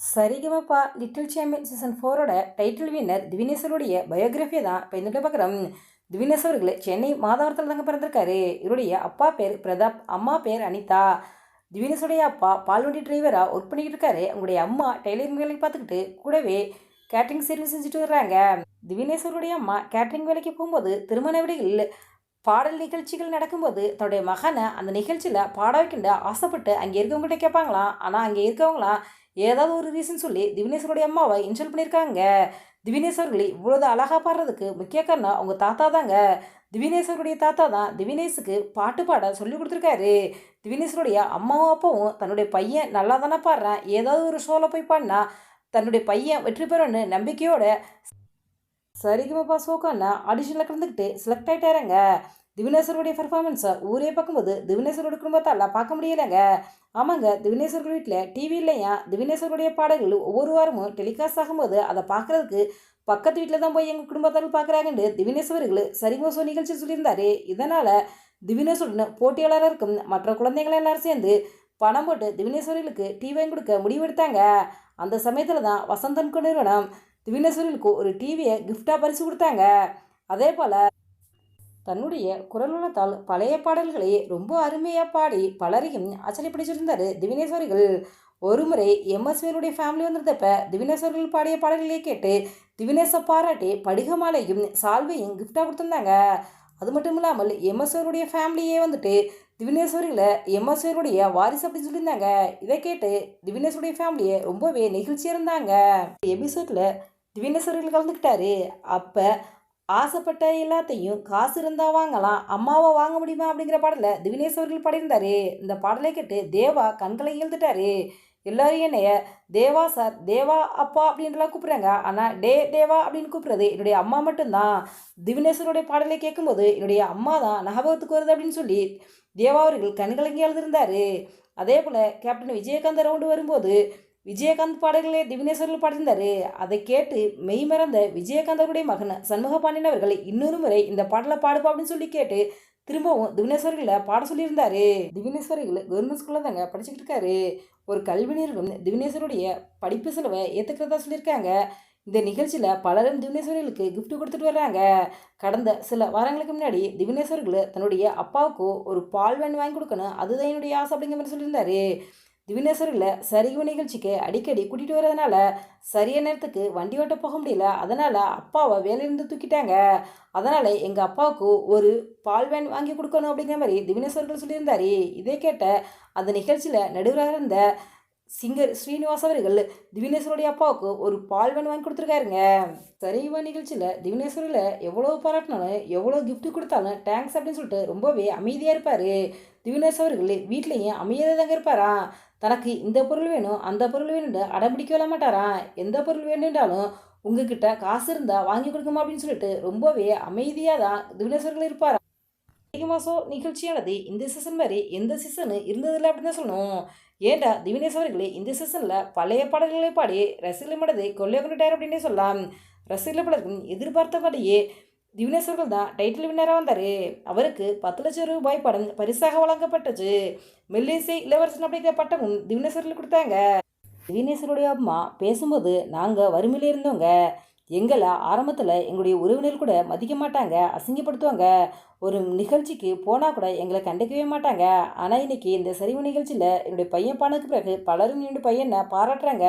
Sarigamapa little champion season ஃபோரோட title winner திவினேஸ்வருடைய பயோகிராஃபியை தான் இப்போ இந்த பார்க்குறோம். திவினேஷ் அவர்கள் சென்னை மாதவரத்தில் தாங்க பிறந்திருக்காரு. இவருடைய அப்பா பேர் பிரதாப் அம்மா பேர் அனிதா. திவினேஷுடைய அப்பா பால்வண்டி டிரைவராக ஒர்க் பண்ணிக்கிட்டு இருக்காரு. அவங்களுடைய அம்மா டெய்லரிங் வேலைக்கு பார்த்துக்கிட்டு கூடவே கேட்ரிங் சர்வீஸ் செஞ்சுட்டு வர்றாங்க. திவினேஸ்வருடைய அம்மா கேட்ரிங் வேலைக்கு போகும்போது திருமண விடையில் பாடல் நிகழ்ச்சிகள் நடக்கும்போது தன்னுடைய மகனை அந்த நிகழ்ச்சியில் பாட வைக்கின்ற ஆசைப்பட்டு அங்கே இருக்கவங்ககிட்ட கேட்பாங்களாம். ஆனால் அங்கே இருக்கவங்களாம் ஏதாவது ஒரு ரீசன் சொல்லி திவினேஸ்வருடைய அம்மாவை இன்சல்ட் பண்ணியிருக்காங்க. திவினேஸ்வர்களை இவ்வளோது அழகாக பாடுறதுக்கு முக்கிய காரணம் அவங்க தாத்தா தாங்க. திவினேஸ்வருடைய தாத்தா தான் திவினேஷுக்கு பாட்டு பாட சொல்லி கொடுத்துருக்காரு. திவினேஸ்வருடைய அம்மாவும் அப்பாவும் தன்னுடைய பையன் நல்லா தானே பாடுறான். ஏதாவது ஒரு ஷோவில் போய் பாடினா தன்னுடைய பையன் வெற்றி பெறும்னு நம்பிக்கையோட சரிகமப்பா சோக்கான்னா ஆடிஷனில் கலந்துக்கிட்டு செலக்ட் ஆகிட்டாருங்க திவினேஸ்வருடைய பர்ஃபார்மன்ஸை ஊரே பார்க்கும்போது திவினேஸ்வரோட குடும்பத்தால் பார்க்க முடியலைங்க. ஆமாங்க திவினேஸ்வர் வீட்டில் டிவி இல்லையா? திவினேஸ்வருடைய பாடல்கள் ஒவ்வொரு வாரமும் டெலிகாஸ்ட் ஆகும்போது அதை பார்க்குறதுக்கு பக்கத்து வீட்டில் தான் போய் எங்கள் குடும்பத்தால் பார்க்குறாங்கன்னு திவினேஸ்வர்கள் சரிமோசோ நிகழ்ச்சி சொல்லியிருந்தாரு. இதனால் திவினேஸ்வரன் போட்டியாளராக இருக்கும் மற்ற குழந்தைகள் எல்லாரும் சேர்ந்து பணம் போட்டு திவினேஸ்வரிகளுக்கு டீ வாங்கி கொடுக்க முடிவெடுத்தாங்க. அந்த சமயத்தில் தான் வசந்தன் நிறுவனம் திவினேஸ்வரிகளுக்கு ஒரு டிவியை கிஃப்டாக பரிசு கொடுத்தாங்க. அதே போல் தன்னுடைய குரலுணத்தால் பழைய பாடல்களை ரொம்ப அருமையாக பாடி பலரையும் ஆச்சரியப்படுத்திருந்தார் திவினேஸ்வரிகள் ஒருமுறை எம்எஸ்வியனுடைய ஃபேமிலி வந்திருந்தப்ப திவினேஸ்வரிகள் பாடிய பாடல்களை கேட்டு திவினேச பாராட்டி படிக மாலையும் சால்வையும் கிஃப்டாக கொடுத்துருந்தாங்க. அது மட்டும் இல்லாமல் எம்எஸ்வருடைய ஃபேமிலியே வந்துட்டு திவினேஸ்வரியில் எம்எஸ்வருடைய வாரிசு அப்படின்னு சொல்லியிருந்தாங்க. இதை கேட்டு திவினேஸ்வருடைய ஃபேமிலியை ரொம்பவே நெகிழ்ச்சியாக இருந்தாங்க. எபிசோடில் திவினேஸ்வரிகள் கலந்துக்கிட்டாரு. அப்போ ஆசைப்பட்ட எல்லாத்தையும் காசு இருந்தால் வாங்கலாம் அம்மாவை வாங்க முடியுமா அப்படிங்கிற பாடலில் திவினேஸ்வர்கள் பாடியிருந்தாரு. இந்த பாடலை கேட்டு தேவா கண்களை இழுத்துட்டாரு. எல்லாரும் என்னைய தேவா சார் தேவா அப்பா அப்படின்றலாம் கூப்பிட்றாங்க. ஆனால் டே தேவா அப்படின்னு கூப்பிட்றது என்னுடைய அம்மா மட்டும்தான். திவினேஸ்வருடைய பாடலை கேட்கும்போது என்னுடைய அம்மா தான் ஞாபகத்துக்கு வருது அப்படின்னு சொல்லி தேவா அவர்கள் கண்கலங்கி எழுதியிருந்தார் அதே போல் கேப்டன் விஜயகாந்த் ரவுண்டு வரும்போது விஜயகாந்த் பாடல்களே திவினேஸ்வரர்கள் பாடியிருந்தார். அதை கேட்டு மெய் மறந்த விஜயகாந்தருடைய மகன் சண்முக பாண்டியன் அவர்கள் இன்னொரு முறை இந்த பாடலை பாடுப்பா அப்படின்னு சொல்லி கேட்டு திரும்பவும் திவினேஸ்வரிகளை பாட சொல்லியிருந்தாரு. திவினேஸ்வரிகள் கவர்மெண்ட் ஸ்கூலில் தாங்க படிச்சுக்கிட்டு இருக்காரு. ஒரு கல்வி நிறுவனம் திவினேஸ்வருடைய படிப்பு செலவை ஏற்றுக்கிறதா சொல்லியிருக்காங்க. இந்த நிகழ்ச்சியில் பலரும் திவினேஸ்வரிகளுக்கு கிஃப்ட் கொடுத்துட்டு வர்றாங்க. கடந்த சில வாரங்களுக்கு முன்னாடி திவினேஸ்வர்கள் தன்னுடைய அப்பாவுக்கு ஒரு பால் வேன் வாங்கி கொடுக்கணும். அதுதான் என்னுடைய ஆசை அப்படிங்கிற மாதிரி சொல்லியிருந்தாரு. திவினேஸ்வரில் சரிவு நிகழ்ச்சிக்கு அடிக்கடி கூட்டிகிட்டு வரதுனால சரியான நேரத்துக்கு வண்டி ஓட்ட போக முடியல. அதனால் அப்பாவை வேலையிலேருந்து தூக்கிட்டாங்க. அதனால் எங்கள் அப்பாவுக்கு ஒரு பால் வேன் வாங்கி கொடுக்கணும் அப்படிங்கிற மாதிரி திவினேஸ்வர்கள் சொல்லியிருந்தாரு. இதே கேட்ட அந்த நிகழ்ச்சியில் நடுவராக இருந்த சிங்கர் ஸ்ரீனிவாஸ் அவர்கள் திவினேஸ்வருடைய அப்பாவுக்கு ஒரு பால்வன் வாங்கி கொடுத்துருக்காருங்க. சரிவா நிகழ்ச்சியில் திவினேஸ்வரில் எவ்வளோ பாராட்டினாலும் எவ்வளோ கிஃப்ட் கொடுத்தாலும் தேங்க்ஸ் அப்படின்னு சொல்லிட்டு ரொம்பவே அமைதியாக இருப்பார். திவினேஸ் அவர்கள் வீட்லேயும் அமைதியாக தாங்க இருப்பாராம் தனக்கு இந்த பொருள் வேணும் அந்த பொருள் வேணும்னு அடம்பிடிக்க விட மாட்டாராம் எந்த பொருள் வேணுன்றாலும் உங்ககிட்ட காசு இருந்தால் வாங்கி கொடுக்குமா அப்படின்னு சொல்லிட்டு ரொம்பவே அமைதியாக தான் திவினேஸ்வர்கள் இருப்பாரா? அதிக மாதம் நிகழ்ச்சியானது இந்த சீசன் மாதிரி எந்த சீசனு இருந்ததில்லை அப்படின்னு தான் சொல்லணும். ஏண்டா திவினேஸ் அவர்களே இந்த சீசனில் பழைய பாடல்களை பாடி ரசிகர்கள் மனதை கொள்ளை கொண்டுட்டார் அப்படின்னே சொல்லலாம். ரசிகர்கள் பலருக்கும் எதிர்பார்த்தபடியே மாதிரியே திவினேஸ்வர்கள் தான் டைட்டில் வின்னராக வந்தார். அவருக்கு பத்து லட்சம் ரூபாய் படம் பரிசாக வழங்கப்பட்டது. மெல்லிசை இளவரசன் அப்படிங்கிற பட்டமும் திவினேஸ்வரில் கொடுத்தாங்க. திவினேஸ்வருடைய அம்மா பேசும்போது நாங்கள் வறுமையில் இருந்தோங்க எங்களை ஆரம்பத்தில் எங்களுடைய உறவினர் கூட மதிக்க மாட்டாங்க அசிங்கப்படுத்துவாங்க. ஒரு நிகழ்ச்சிக்கு போனால் கூட எங்களை கண்டுக்கவே மாட்டாங்க. ஆனால் இன்றைக்கி இந்த சரிவு நிகழ்ச்சியில் என்னுடைய பையன் பானதுக்கு பிறகு பலரும் என்னுடைய பையனை பாராட்டுறாங்க.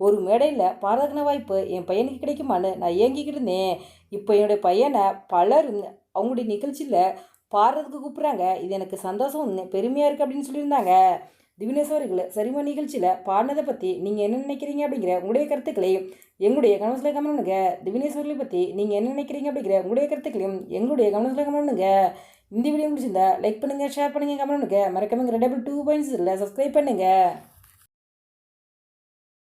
ஒரு மேடையில் பாராட்டின வாய்ப்பு என் பையனுக்கு கிடைக்குமான்னு நான் ஏங்கிக்கிட்டு இருந்தேன். இப்போ என்னுடைய பையனை பலரும் அவங்களுடைய நிகழ்ச்சியில் பாடுறதுக்கு கூப்பிட்றாங்க. இது எனக்கு சந்தோஷம் பெருமையாக இருக்குது அப்படின்னு சொல்லியிருந்தாங்க. திவினேஸ்வர்களை சரிமா நிகழ்ச்சியில் பாடினதை பற்றி நீங்கள் என்ன நினைக்கிறீங்க அப்படிங்கிற உங்களுடைய கருத்துக்களையும் எங்களுடைய கவனத்தில் கமெண்ட் பண்ணுங்க. பற்றி நீங்கள் என்ன நினைக்கிறீங்க அப்படிங்கிற உங்களுடைய கருத்துக்களையும் எங்களுடைய கவனத்தில் கமெண்ட் பண்ணுங்க. இந்த வீடியோ முடிச்சிருந்தா லைக் பண்ணுங்கள் ஷேர் பண்ணுங்கள் கமெண்ட் பண்ணுங்கள் மறக்காம டபுள் டூ பாயிண்ட்ஸ் இல்லை சப்ஸ்கிரைப் பண்ணுங்கள்